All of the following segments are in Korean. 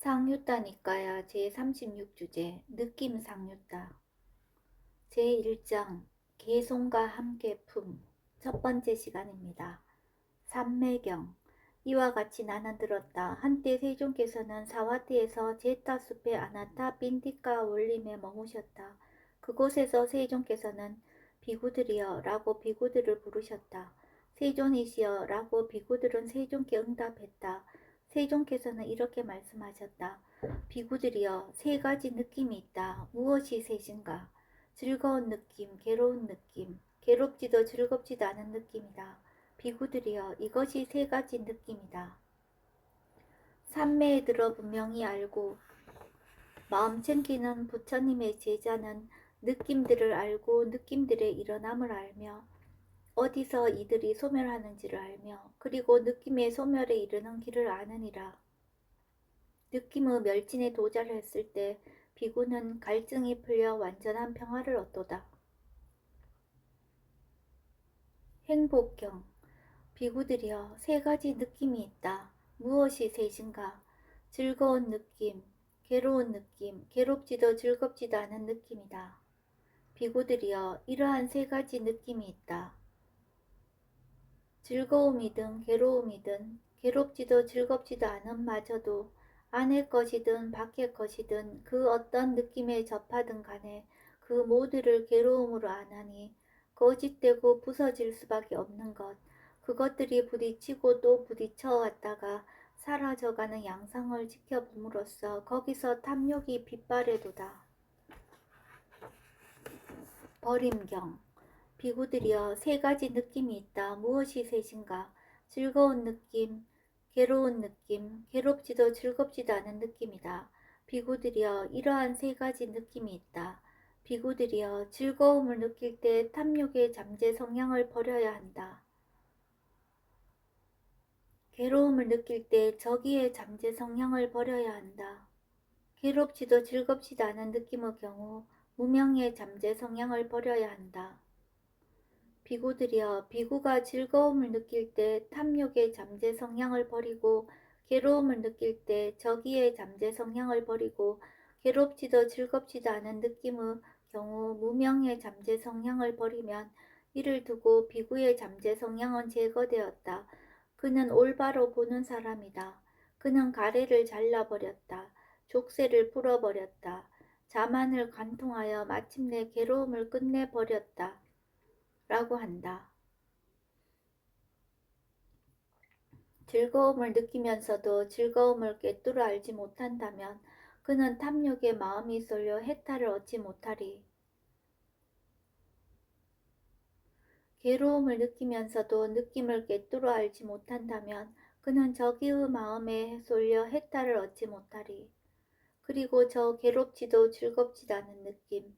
상유따니까야 제36주제 느낌 상유따 제1장 개송과 함께 품 첫 번째 시간입니다. 삼매경 이와 같이 나는 들었다. 한때 세종께서는 사와띠에서 제타 숲의 아나타 빈티카 올림에 머무셨다. 그곳에서 세종께서는 비구들이여 라고 비구들을 부르셨다. 세존이시여 라고 비구들은 세종께 응답했다. 세종께서는 이렇게 말씀하셨다. 비구들이여 세 가지 느낌이 있다. 무엇이 셋인가? 즐거운 느낌, 괴로운 느낌, 괴롭지도 즐겁지도 않은 느낌이다. 비구들이여 이것이 세 가지 느낌이다. 삼매에 들어 분명히 알고 마음 챙기는 부처님의 제자는 느낌들을 알고 느낌들의 일어남을 알며 어디서 이들이 소멸하는지를 알며 그리고 느낌의 소멸에 이르는 길을 아느니라. 느낌의 멸진에 도달을 했을 때 비구는 갈증이 풀려 완전한 평화를 얻도다. 행복경 비구들이여 세 가지 느낌이 있다. 무엇이 셋인가? 즐거운 느낌, 괴로운 느낌, 괴롭지도 즐겁지도 않은 느낌이다. 비구들이여 이러한 세 가지 느낌이 있다. 즐거움이든 괴로움이든 괴롭지도 즐겁지도 않은 마저도 안의 것이든 밖의 것이든 그 어떤 느낌에 접하든 간에 그 모두를 괴로움으로 안하니 거짓되고 부서질 수밖에 없는 것 그것들이 부딪히고 또 부딪혀 왔다가 사라져가는 양상을 지켜봄으로써 거기서 탐욕이 빗발해도다. 버림경 비구들이여 세 가지 느낌이 있다. 무엇이 셋인가? 즐거운 느낌, 괴로운 느낌, 괴롭지도 즐겁지도 않은 느낌이다. 비구들이여 이러한 세 가지 느낌이 있다. 비구들이여 즐거움을 느낄 때 탐욕의 잠재 성향을 버려야 한다. 괴로움을 느낄 때 저기의 잠재 성향을 버려야 한다. 괴롭지도 즐겁지도 않은 느낌의 경우 무명의 잠재 성향을 버려야 한다. 비구들이여 비구가 즐거움을 느낄 때 탐욕의 잠재 성향을 버리고 괴로움을 느낄 때 저기의 잠재 성향을 버리고 괴롭지도 즐겁지도 않은 느낌의 경우 무명의 잠재 성향을 버리면 이를 두고 비구의 잠재 성향은 제거되었다. 그는 올바로 보는 사람이다. 그는 가래를 잘라버렸다. 족쇄를 풀어버렸다. 자만을 관통하여 마침내 괴로움을 끝내버렸다. 라고 한다. 즐거움을 느끼면서도 즐거움을 꿰뚫어 알지 못한다면 그는 탐욕에 마음이 쏠려 해탈을 얻지 못하리. 괴로움을 느끼면서도 느낌을 꿰뚫어 알지 못한다면 그는 저기의 마음에 쏠려 해탈을 얻지 못하리. 그리고 저 괴롭지도 즐겁지도 않은 느낌,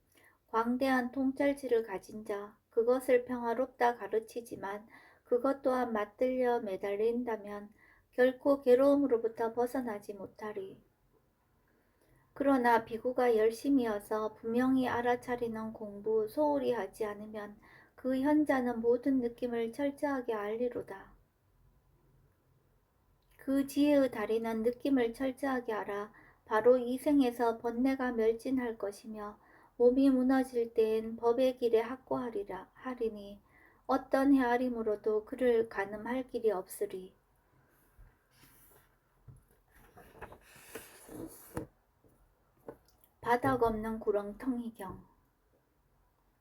광대한 통찰지를 가진 자, 그것을 평화롭다 가르치지만 그것 또한 맞들려 매달린다면 결코 괴로움으로부터 벗어나지 못하리. 그러나 비구가 열심히어서 분명히 알아차리는 공부 소홀히 하지 않으면 그 현자는 모든 느낌을 철저하게 알리로다. 그 지혜의 다리는 느낌을 철저하게 알아 바로 이 생에서 번뇌가 멸진할 것이며 몸이 무너질 때엔 법의 길에 확고하리라 하리니 어떤 헤아림으로도 그를 가늠할 길이 없으리. 바닥 없는 구렁텅이경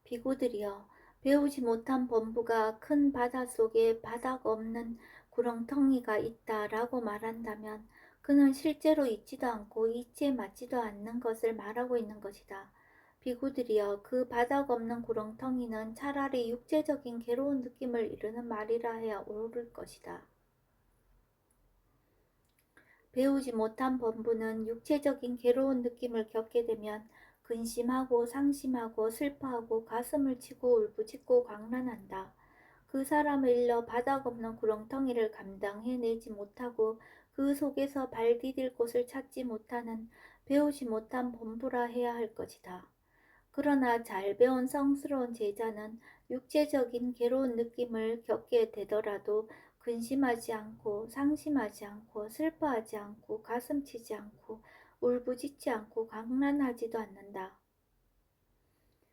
비구들이여 배우지 못한 범부가 큰 바다 속에 바닥 없는 구렁텅이가 있다라고 말한다면 그는 실제로 있지도 않고 이치에 맞지도 않는 것을 말하고 있는 것이다. 비구들이여 그 바닥 없는 구렁텅이는 차라리 육체적인 괴로운 느낌을 이루는 말이라 해야 옳을 것이다. 배우지 못한 범부는 육체적인 괴로운 느낌을 겪게 되면 근심하고 상심하고 슬퍼하고 가슴을 치고 울부짖고 광란한다. 그 사람을 일러 바닥 없는 구렁텅이를 감당해내지 못하고 그 속에서 발 디딜 곳을 찾지 못하는 배우지 못한 범부라 해야 할 것이다. 그러나 잘 배운 성스러운 제자는 육체적인 괴로운 느낌을 겪게 되더라도 근심하지 않고 상심하지 않고 슬퍼하지 않고 가슴치지 않고 울부짖지 않고 강란하지도 않는다.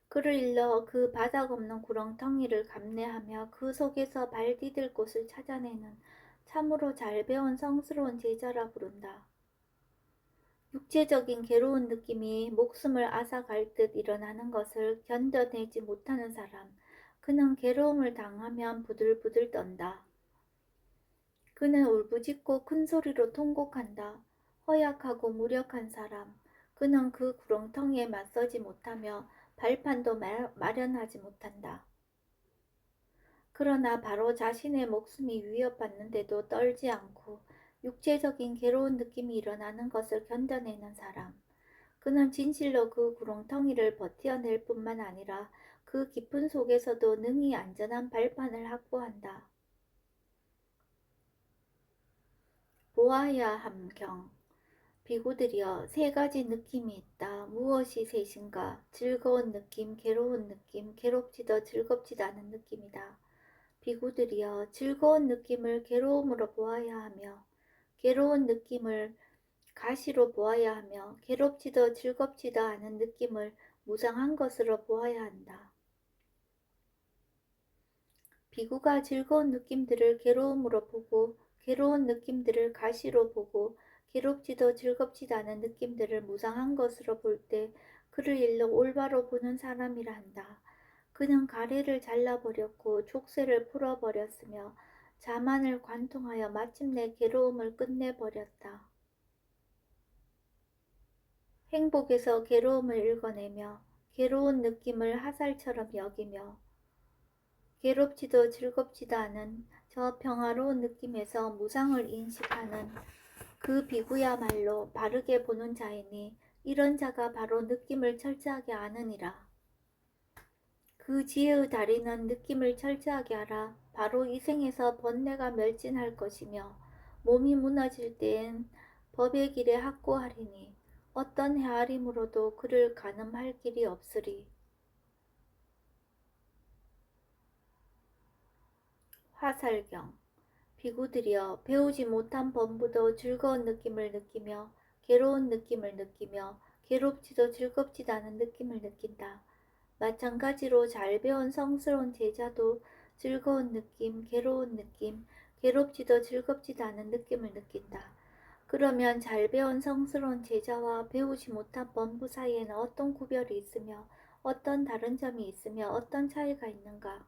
그를 일러 그 바닥 없는 구렁텅이를 감내하며 그 속에서 발 디딜 곳을 찾아내는 참으로 잘 배운 성스러운 제자라 부른다. 육체적인 괴로운 느낌이 목숨을 앗아갈 듯 일어나는 것을 견뎌내지 못하는 사람, 그는 괴로움을 당하면 부들부들 떤다. 그는 울부짖고 큰 소리로 통곡한다. 허약하고 무력한 사람, 그는 그 구렁텅이에 맞서지 못하며 발판도 마- 마련하지 못한다. 그러나 바로 자신의 목숨이 위협받는데도 떨지 않고 육체적인 괴로운 느낌이 일어나는 것을 견뎌내는 사람. 그는 진실로 그 구렁텅이를 버텨낼 뿐만 아니라 그 깊은 속에서도 능히 안전한 발판을 확보한다. 보아야 함경. 비구들이여 세 가지 느낌이 있다. 무엇이 셋인가? 즐거운 느낌, 괴로운 느낌, 괴롭지도 즐겁지도 않은 느낌이다. 비구들이여 즐거운 느낌을 괴로움으로 보아야 하며 괴로운 느낌을 가시로 보아야 하며 괴롭지도 즐겁지도 않은 느낌을 무상한 것으로 보아야 한다. 비구가 즐거운 느낌들을 괴로움으로 보고 괴로운 느낌들을 가시로 보고 괴롭지도 즐겁지도 않은 느낌들을 무상한 것으로 볼 때 그를 일러 올바로 보는 사람이라 한다. 그는 가래를 잘라버렸고 족쇄를 풀어버렸으며 자만을 관통하여 마침내 괴로움을 끝내버렸다. 행복에서 괴로움을 읽어내며 괴로운 느낌을 하살처럼 여기며 괴롭지도 즐겁지도 않은 저 평화로운 느낌에서 무상을 인식하는 그 비구야말로 바르게 보는 자이니 이런 자가 바로 느낌을 철저하게 아느니라. 그 지혜의 다리는 느낌을 철저하게 알아 바로 이 생에서 번뇌가 멸진할 것이며 몸이 무너질 때엔 법의 길에 확고하리니 어떤 헤아림으로도 그를 가늠할 길이 없으리. 화살경 비구들이여 배우지 못한 범부도 즐거운 느낌을 느끼며 괴로운 느낌을 느끼며 괴롭지도 즐겁지도 않은 느낌을 느낀다. 마찬가지로 잘 배운 성스러운 제자도 즐거운 느낌, 괴로운 느낌, 괴롭지도 즐겁지도 않은 느낌을 느낀다. 그러면 잘 배운 성스러운 제자와 배우지 못한 범부 사이에는 어떤 구별이 있으며 어떤 다른 점이 있으며 어떤 차이가 있는가?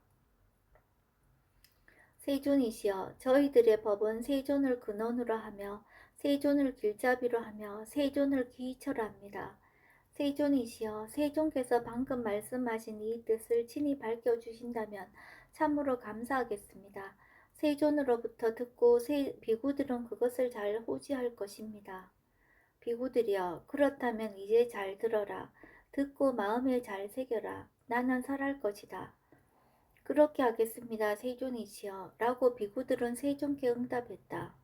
세존이시여 저희들의 법은 세존을 근원으로 하며 세존을 길잡이로 하며 세존을 기이처로 합니다. 세존이시여 세존께서 방금 말씀하신 이 뜻을 친히 밝혀 주신다면 참으로 감사하겠습니다. 세존으로부터 듣고 세, 비구들은 그것을 잘 호지할 것입니다. 비구들이여 그렇다면 이제 잘 들어라. 듣고 마음에 잘 새겨라. 나는 설할 것이다. 그렇게 하겠습니다. 세존이시여. 라고 비구들은 세존께 응답했다.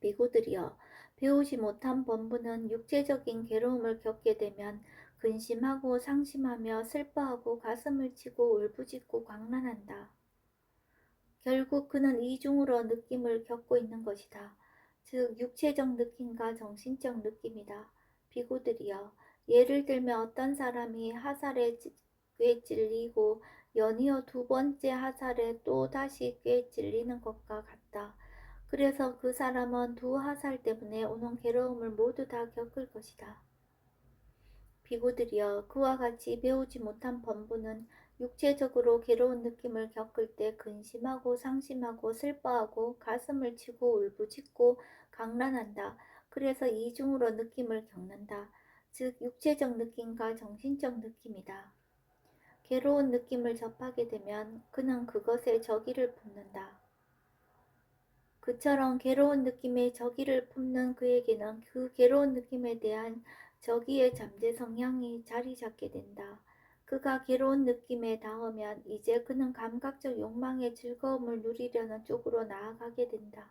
비구들이여. 배우지 못한 범부는 육체적인 괴로움을 겪게 되면 근심하고 상심하며 슬퍼하고 가슴을 치고 울부짖고 광란한다. 결국 그는 이중으로 느낌을 겪고 있는 것이다. 즉 육체적 느낌과 정신적 느낌이다. 비구들이여 예를 들면 어떤 사람이 하살에 꽤 찔리고 연이어 두 번째 하살에 또 다시 꽤 찔리는 것과 같다. 그래서 그 사람은 두 하살 때문에 오는 괴로움을 모두 다 겪을 것이다. 비구들이여 그와 같이 배우지 못한 범부는 육체적으로 괴로운 느낌을 겪을 때 근심하고 상심하고 슬퍼하고 가슴을 치고 울부짖고 강란한다. 그래서 이중으로 느낌을 겪는다. 즉 육체적 느낌과 정신적 느낌이다. 괴로운 느낌을 접하게 되면 그는 그것에 적의를 품는다. 그처럼 괴로운 느낌에 적의를 품는 그에게는 그 괴로운 느낌에 대한 적의의 잠재 성향이 자리 잡게 된다. 그가 괴로운 느낌에 닿으면 이제 그는 감각적 욕망의 즐거움을 누리려는 쪽으로 나아가게 된다.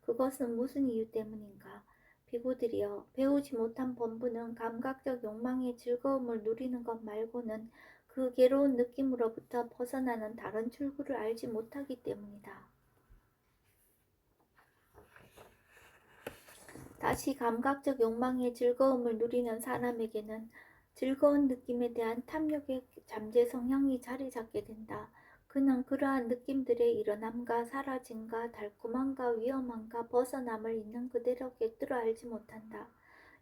그것은 무슨 이유 때문인가? 비구들이여 배우지 못한 본부는 감각적 욕망의 즐거움을 누리는 것 말고는 그 괴로운 느낌으로부터 벗어나는 다른 출구를 알지 못하기 때문이다. 다시 감각적 욕망의 즐거움을 누리는 사람에게는 즐거운 느낌에 대한 탐욕의 잠재 성향이 자리 잡게 된다. 그는 그러한 느낌들의 일어남과 사라짐과 달콤함과 위험함과 벗어남을 있는 그대로 꿰뚫어 알지 못한다.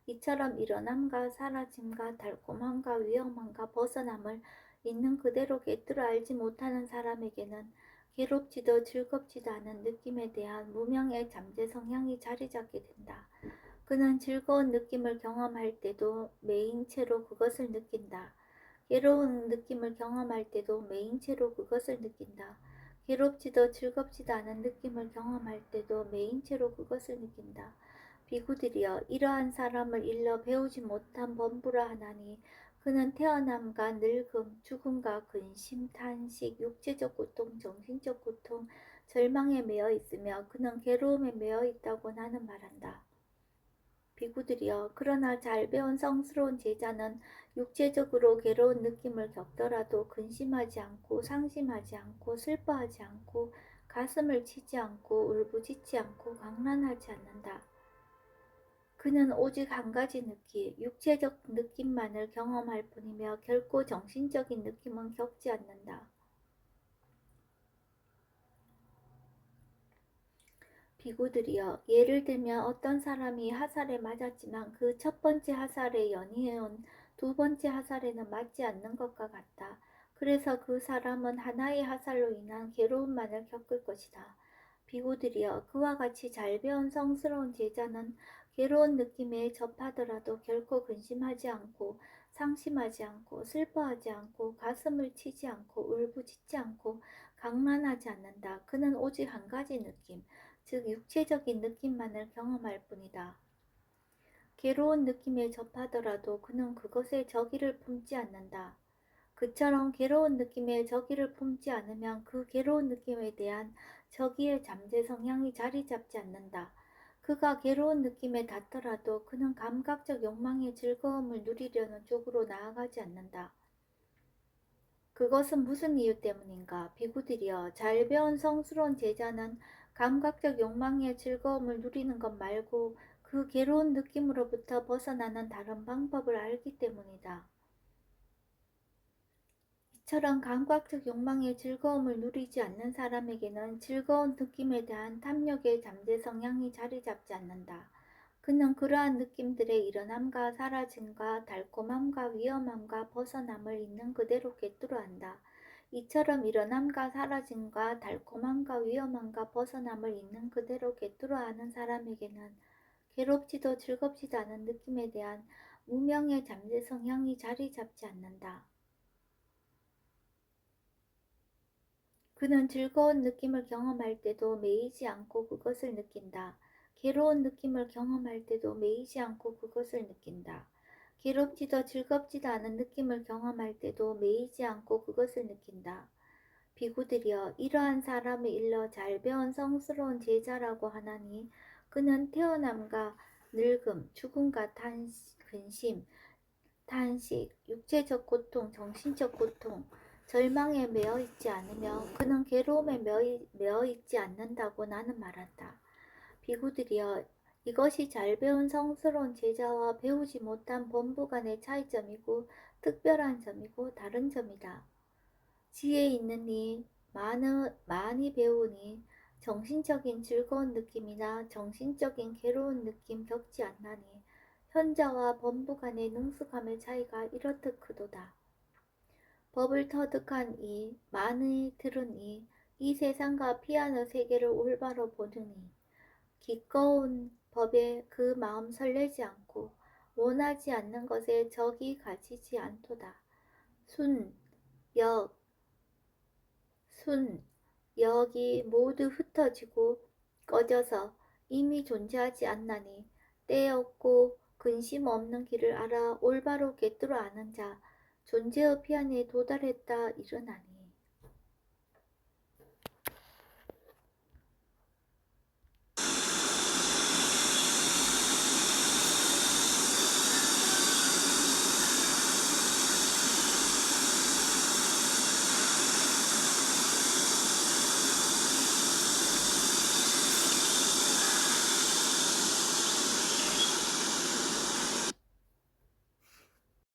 이처럼 일어남과 사라짐과 달콤함과 위험함과 벗어남을 있는 그대로 꿰뚫어 알지 못하는 사람에게는 괴롭지도 즐겁지도 않은 느낌에 대한 무명의 잠재 성향이 자리 잡게 된다. 그는 즐거운 느낌을 경험할 때도 매인체로 그것을 느낀다. 괴로운 느낌을 경험할 때도 매인체로 그것을 느낀다. 괴롭지도 즐겁지도 않은 느낌을 경험할 때도 매인체로 그것을 느낀다. 비구들이여 이러한 사람을 일러 배우지 못한 범부라 하나니 그는 태어남과 늙음, 죽음과 근심, 탄식, 육체적 고통, 정신적 고통, 절망에 매여 있으며 그는 괴로움에 매여 있다고 나는 말한다. 비구들이여 그러나 잘 배운 성스러운 제자는 육체적으로 괴로운 느낌을 겪더라도 근심하지 않고 상심하지 않고 슬퍼하지 않고 가슴을 치지 않고 울부짖지 않고 강란하지 않는다. 그는 오직 한 가지 느낌, 육체적 느낌만을 경험할 뿐이며 결코 정신적인 느낌은 겪지 않는다. 비구들이여 예를 들면 어떤 사람이 하살에 맞았지만 그 첫 번째 하살에 연이어온 두 번째 하살에는 맞지 않는 것과 같다. 그래서 그 사람은 하나의 하살로 인한 괴로움만을 겪을 것이다. 비구들이여 그와 같이 잘 배운 성스러운 제자는 괴로운 느낌에 접하더라도 결코 근심하지 않고 상심하지 않고 슬퍼하지 않고 가슴을 치지 않고 울부짖지 않고 강란하지 않는다. 그는 오직 한 가지 느낌, 즉 육체적인 느낌만을 경험할 뿐이다. 괴로운 느낌에 접하더라도 그는 그것에 적의를 품지 않는다. 그처럼 괴로운 느낌에 적의를 품지 않으면 그 괴로운 느낌에 대한 적의의 잠재 성향이 자리 잡지 않는다. 그가 괴로운 느낌에 닿더라도 그는 감각적 욕망의 즐거움을 누리려는 쪽으로 나아가지 않는다. 그것은 무슨 이유 때문인가? 비구들이여 잘 배운 성스러운 제자는 감각적 욕망의 즐거움을 누리는 것 말고 그 괴로운 느낌으로부터 벗어나는 다른 방법을 알기 때문이다. 이처럼 감각적 욕망의 즐거움을 누리지 않는 사람에게는 즐거운 느낌에 대한 탐욕의 잠재 성향이 자리 잡지 않는다. 그는 그러한 느낌들의 일어남과 사라짐과 달콤함과 위험함과 벗어남을 있는 그대로 꿰뚫어 한다. 이처럼 일어남과 사라짐과 달콤함과 위험함과 벗어남을 있는 그대로 꿰뚫어 하는 사람에게는 괴롭지도 즐겁지도 않은 느낌에 대한 무명의 잠재 성향이 자리 잡지 않는다. 그는 즐거운 느낌을 경험할 때도 매이지 않고 그것을 느낀다. 괴로운 느낌을 경험할 때도 매이지 않고 그것을 느낀다. 괴롭지도 즐겁지도 않은 느낌을 경험할 때도 매이지 않고 그것을 느낀다. 비구들이여 이러한 사람을 일러 잘 배운 성스러운 제자라고 하나니 그는 태어남과 늙음, 죽음과 탄식, 근심, 탄식, 육체적 고통, 정신적 고통, 절망에 매여 있지 않으며 그는 괴로움에 매여 있지 않는다고 나는 말한다. 비구들이여 이것이 잘 배운 성스러운 제자와 배우지 못한 본부 간의 차이점이고 특별한 점이고 다른 점이다. 지혜 이 많은, 많이 배우니 정신적인 즐거운 느낌이나 정신적인 괴로운 느낌 겪지 않나니 현자와 본부 간의 능숙함의 차이가 이렇듯 크도다. 법을 터득한 이, 많이 들은 이, 이 세상과 피아노 세계를 올바로 보느니, 기꺼운 법에 그 마음 설레지 않고, 원하지 않는 것에 적이 가지지 않도다. 순, 역, 순, 역이 모두 흩어지고 꺼져서 이미 존재하지 않나니, 때없고 근심 없는 길을 알아 올바로 꿰뚫어 아는 자, 존재의 피안에 도달했다. 일어나니